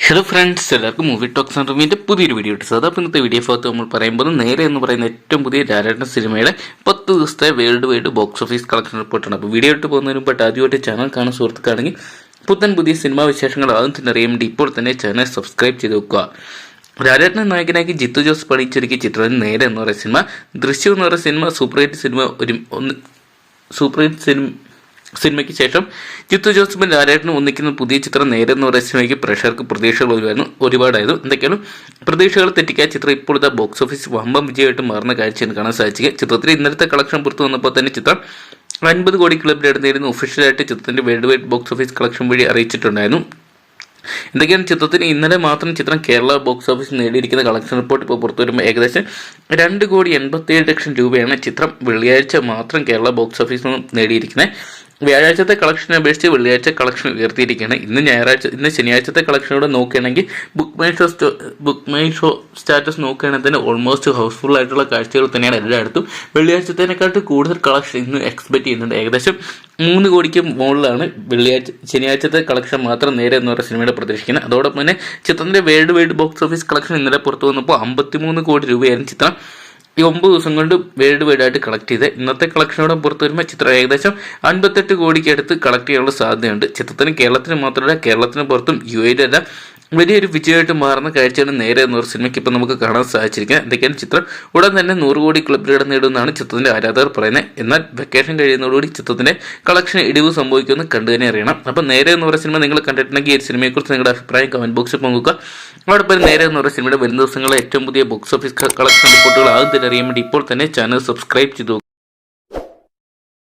Hello friends എല്ലാവർക്കും movie talks and റിവ്യൂവിന്റെ പുതിയൊരു വീഡിയോ ഇട്ടു. സാധാ ഇന്നത്തെ വീഡിയോ ഭാഗത്ത് നമ്മൾ പറയുമ്പോൾ നേരെ എന്ന് പറയുന്ന ഏറ്റവും പുതിയ ലാലേട്ടൻ സിനിമയുടെ പത്ത് ദിവസത്തെ world wide box office collection റിപ്പോർട്ടാണ് അപ്പോൾ വീഡിയോ ഇട്ട് പോകുന്നതിന് മുമ്പ് ആദ്യമായിട്ട് ചാനൽ കാണുന്ന സുഹൃത്തുക്കാണെങ്കിൽ പുത്തൻ പുതിയ സിനിമാ വിശേഷങ്ങൾ ആദ്യം തന്നെ അറിയാൻ ഇപ്പോൾ തന്നെ ചാനൽ സബ്സ്ക്രൈബ് ചെയ്ത് വെക്കുക. രാജേട്ടൻ നായകനാക്കി ജിത്തു ജോസ് പണിച്ചൊരുക്കിയ ചിത്രം നേരെ എന്ന് പറയുന്ന സിനിമ ദൃശ്യം എന്ന് പറയുന്ന സിനിമ സൂപ്പർ ഹിറ്റ് സിനിമ ഒരു ഒന്ന് സൂപ്പർ ഹിറ്റ് സിനിമ സിനിമയ്ക്ക് ശേഷം ജിത്തു ജോസഫും നാരായണനും ഒന്നിക്കുന്ന പുതിയ ചിത്രം നേരെ എന്ന് പറയുന്ന സിനിമയ്ക്ക് പ്രേക്ഷകർക്ക് പ്രതീക്ഷകൾ ഒരുപാട് ഒരുപാടായിരുന്നു. എന്തൊക്കെയാണ് പ്രതീക്ഷകൾ തെറ്റിക്കാൻ ചിത്രം ഇപ്പോഴത്തെ ബോക്സ് ഓഫീസ് വമ്പം വിജയമായിട്ട് മാറുന്ന കാഴ്ചയാണ് കാണാൻ സാധിച്ചത്. ചിത്രത്തിൽ ഇന്നലത്തെ കളക്ഷൻ പുറത്തു വന്നപ്പോൾ തന്നെ ചിത്രം അൻപത് കോടി ക്ലബിലെടുത്തായിരുന്നു ഒഫീഷ്യലായിട്ട് ചിത്രത്തിന്റെ world wide box office collection വഴി അറിയിച്ചിട്ടുണ്ടായിരുന്നു. എന്തൊക്കെയാണ് ചിത്രത്തിന് ഇന്നലെ മാത്രം ചിത്രം കേരള ബോക്സ് ഓഫീസിൽ നേടിയിരിക്കുന്ന കളക്ഷൻ റിപ്പോർട്ട് ഇപ്പോൾ പുറത്തു വരുമ്പോൾ ഏകദേശം രണ്ട് കോടി എൺപത്തിയേഴ് ലക്ഷം രൂപയാണ് ചിത്രം വെള്ളിയാഴ്ച മാത്രം കേരള ബോക്സ് ഓഫീസിൽ നിന്നും നേടിയിരിക്കുന്നത്. വ്യാഴാഴ്ചത്തെ കളക്ഷനെ അപേക്ഷിച്ച് വെള്ളിയാഴ്ച കളക്ഷൻ ഉയർത്തിയിരിക്കുകയാണ്. ഇന്ന് ഞായറാഴ്ച ഇന്ന് ശനിയാഴ്ചത്തെ കളക്ഷനോട് നോക്കുകയാണെങ്കിൽ book my show book my show status നോക്കുകയാണെങ്കിൽ തന്നെ ഓൾമോസ്റ്റ് ഹൗസ്ഫുൾ ആയിട്ടുള്ള കാഴ്ചകൾ തന്നെയാണ് എല്ലായിടത്തും. വെള്ളിയാഴ്ചത്തേക്കാട്ട് കൂടുതൽ കളക്ഷൻ ഇന്ന് എക്സ്പെക്ട് ചെയ്യുന്നുണ്ട്. ഏകദേശം മൂന്ന് കോടിക്ക് മുകളിലാണ് വെള്ളിയാഴ്ച ശനിയാഴ്ചത്തെ കളക്ഷൻ മാത്രം നേരെ എന്ന് പറയുന്ന സിനിമയുടെ പ്രതീക്ഷിക്കുന്നത്. അതോടൊപ്പം തന്നെ ചിത്രത്തിന്റെ world wide box office collection ഇന്നലെ പുറത്തു വന്നപ്പോൾ അമ്പത്തിമൂന്ന് കോടി രൂപയായിരുന്നു ചിത്രം. ഈ ഒമ്പത് ദിവസം കൊണ്ട് വേൾഡ് വൈഡ് ആയിട്ട് കളക്ട് ചെയ്ത് ഇന്നത്തെ കളക്ഷനോടെ പുറത്തു വരുമ്പോൾ ചിത്രം ഏകദേശം അൻപത്തെട്ട് കോടിക്ക് അടുത്ത് കളക്ട് ചെയ്യാനുള്ള സാധ്യതയുണ്ട്. ചിത്രത്തിന് കേരളത്തിന് മാത്രമല്ല കേരളത്തിന് പുറത്തും യു എയിലെല്ലാം വലിയൊരു വിജയമായിട്ട് മാറുന്ന കാഴ്ചയാണ് നേരെ എന്നൊരു സിനിമയ്ക്ക് ഇപ്പം നമുക്ക് കാണാൻ സാധിച്ചിരിക്കുന്നത്. എന്തൊക്കെയാണ് ചിത്രം? ഉടൻ തന്നെ നൂറ് കോടി ക്ലബ് ഇടം നേടുമെന്നാണ് ചിത്രത്തിന്റെ ആരാധകർ പറയുന്നത്. എന്നാൽ വെക്കേഷൻ കഴിയുന്നതോടുകൂടി ചിത്രത്തിന്റെ കളക്ഷൻ ഇടിവ് സംഭവിക്കുമെന്ന് കണ്ടു തന്നെ അറിയണം. അപ്പം നേരെ എന്ന് പറയുന്ന സിനിമ നിങ്ങൾ കണ്ടിട്ടുണ്ടെങ്കിൽ ഈ സിനിമയെക്കുറിച്ച് നിങ്ങളുടെ അഭിപ്രായം കമന്റ് ബോക്സിൽ പങ്കുക അതോടൊപ്പം നേരെ എന്ന് പറയുന്ന സിനിമയുടെ വരും ദിവസങ്ങളിലെ ഏറ്റവും പുതിയ ബോക്സ് ഓഫീസ് കളക്ഷൻ റിപ്പോർട്ടുകൾ ആദ്യം തന്നെ അറിയാൻ വേണ്ടി ഇപ്പോൾ തന്നെ ചാനൽ സബ്സ്ക്രൈബ് ചെയ്തു